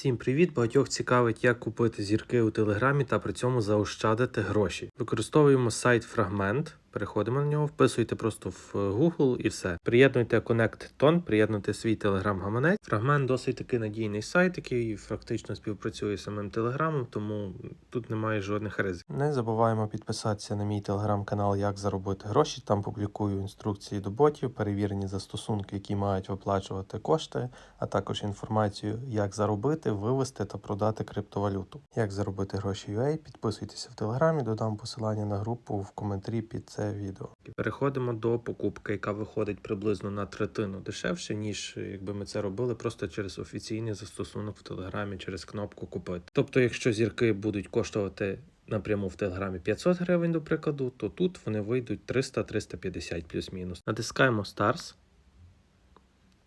Всім привіт! Багатьох цікавить, як купити зірки у Телеграмі та при цьому заощадити гроші. Використовуємо сайт Фрагмент. Переходимо на нього, вписуйте просто в Google і все. Приєднуйте Connect Tone, приєднуйте свій телеграм-гаманець. Фрагмент досить таки надійний сайт, який фактично співпрацює з самим телеграмом, тому тут немає жодних ризиків. Не забуваємо підписатися на мій телеграм-канал Як заробити гроші. Там публікую інструкції до ботів, перевірені застосунки, які мають виплачувати кошти, а також інформацію, як заробити, вивести та продати криптовалюту. Як заробити гроші UA, підписуйтеся в телеграмі, додам посилання на групу в коментарі під це відео. Переходимо до покупки, яка виходить приблизно на третину дешевше, ніж якби ми це робили просто через офіційний застосунок в телеграмі, через кнопку купити. Тобто, якщо зірки будуть коштувати. Напряму в телеграмі 500 гривень, до прикладу, то тут вони вийдуть 300-350 плюс-мінус. Натискаємо Stars,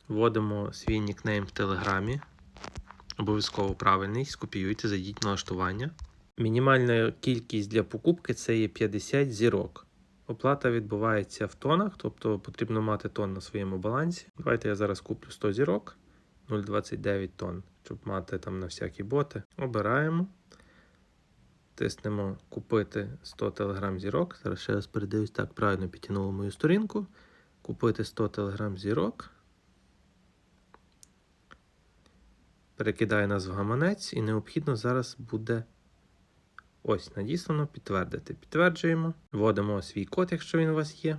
вводимо свій нікнейм в телеграмі. Обов'язково правильний. Скопіюйте, зайдіть в налаштування. Мінімальна кількість для покупки це є 50 зірок. Оплата відбувається в тонах, тобто потрібно мати тон на своєму балансі. Давайте я зараз куплю 100 зірок, 0,29 тонн, щоб мати там на всякі боти. Обираємо. Тиснемо купити 100 телеграм зірок. Зараз ще раз передивлюсь, так правильно підтягнуло мою сторінку. Купити 100 телеграм зірок. Перекидає нас в гаманець, і необхідно зараз буде ось надіслано підтвердити. Підтверджуємо, вводимо свій код, якщо він у вас є.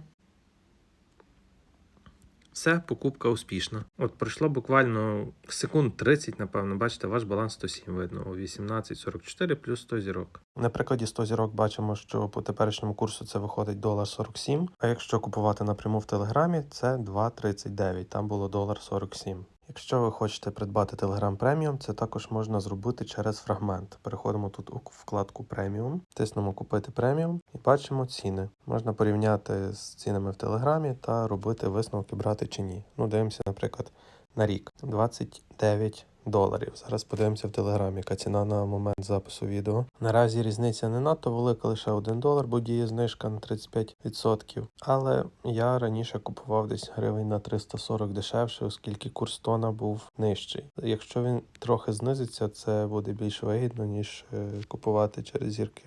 Все, покупка успішна. От пройшло буквально секунд 30, напевно. Бачите, ваш баланс 107 видно. О 18,44 плюс 100 зірок. На прикладі 100 зірок бачимо, що по теперішньому курсу це виходить долар 47. А якщо купувати напряму в Телеграмі, це 2,39. Там було долар 47. Якщо ви хочете придбати Telegram Premium, це також можна зробити через фрагмент. Переходимо тут у вкладку Premium, тиснемо Купити преміум і бачимо ціни. Можна порівняти з цінами в Телеграмі та робити висновки брати чи ні. Ну, дивимося, наприклад, на рік 29 доларів. Зараз подивимося в Телеграмі, яка ціна на момент запису відео. Наразі різниця не надто велика, лише 1 долар, бо діє знижка на 35%. Але я раніше купував десь гривень на 340 дешевше, оскільки курс тона був нижчий. Якщо він трохи знизиться, це буде більш вигідно, ніж е, купувати через зірки.